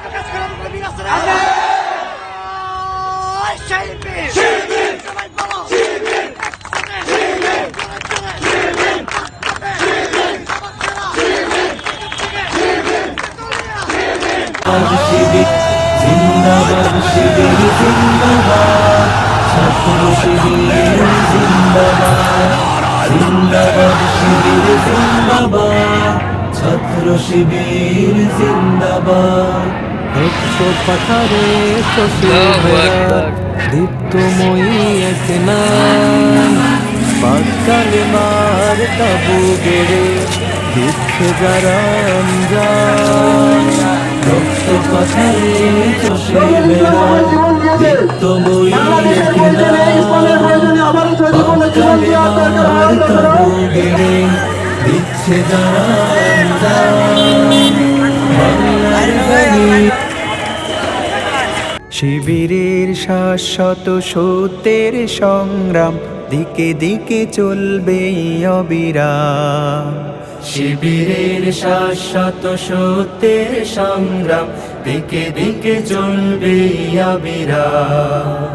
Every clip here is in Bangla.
আছে না ওই শিল্পী সবাই বলো শিবির জিন্দাবাদ শিবির জিন্দাবাদ ছাত্র শিবির জিন্দাবাদ জিন্দাবাদ শিবির জিন্দাবাদ ছাত্র শিবির জিন্দাবাদ পাথারে শশীরা দীপ্তময়ী এক নাম পাকালে মার তাবু গেড়ে দিচ্ছে যারা রক্ত পাথারে চষে দীপ্তময়ী দিচ্ছে যারা শিবিরের শাশ্বত সত্যের সংগ্রাম, দিকে দিকে চলবে অবিরাম। শিবিরের শাশ্বত সত্যের সংগ্রাম, দিকে দিকে চলবে অবিরাম।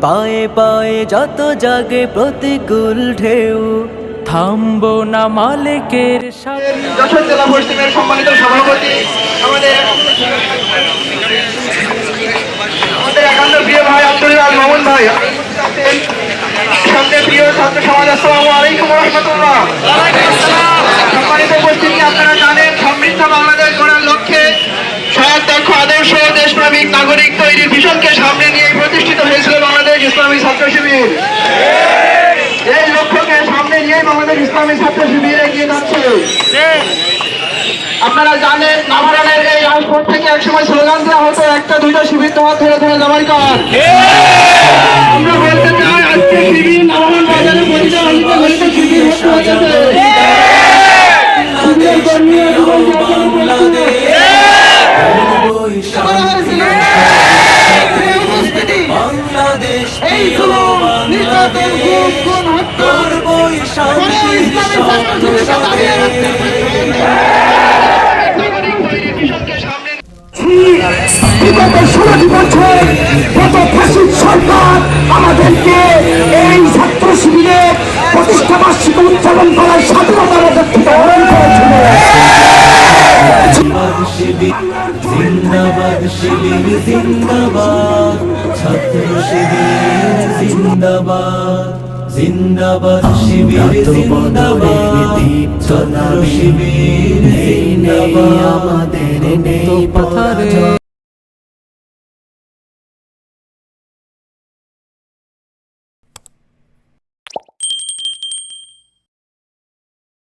পায়ে পায়ে যত জাগে প্রতিকূল ঢেউ, থামবো না মালিকের সাথে। সম্মানিত সভাপতি, আমাদের আল ভাই। সবচেয়ে প্রিয় ছাত্র সমাজ, আসসালামু আলাইকুম রহমতুল্লাহ। সম্মানিত উপস্থিতি, আপনারা জানেন, সমৃদ্ধ বাংলাদেশ গড়ার লক্ষ্যে সৎ দক্ষ আদর্শ দেশপ্রেমিক নাগরিক তৈরির ভীষণকে সামনে নিয়ে প্রতিষ্ঠিত হয়েছিল বাংলাদেশ ইসলামী ছাত্র শিবির। এই লক্ষ্যকে সামনে নিয়ে বাংলাদেশ ইসলামী ছাত্র শিবির এগিয়ে যাচ্ছে। আপনারা জানেন নাভারানের এই রাজপথ থেকে একসময় স্লোগান দেওয়া হতো, একটা, দুইটা শিবির তোমার ধরে ধরে জামাই কার আমরা বলতে চাই, আজকে শিবির নাভারান বাজারে বিগত ষোলোটি বছর গত ফাঁসির সরকার আমাদেরকে এই ছাত্র শিবিরে প্রতিষ্ঠা বার্ষিকী উদযাপন করার স্বাধীনতা আমাদের থেকে হরণ করেছিল। জিন্দাবাদ শিবির জিন্দাবাদ। ছাত্র শিবির জিন্দাবাদ। জিন্দাবাদ শিবির জিন্দাবাদ। ছাত্র শিবির জিন্দাবাদ। আমাদের নেই পাথারে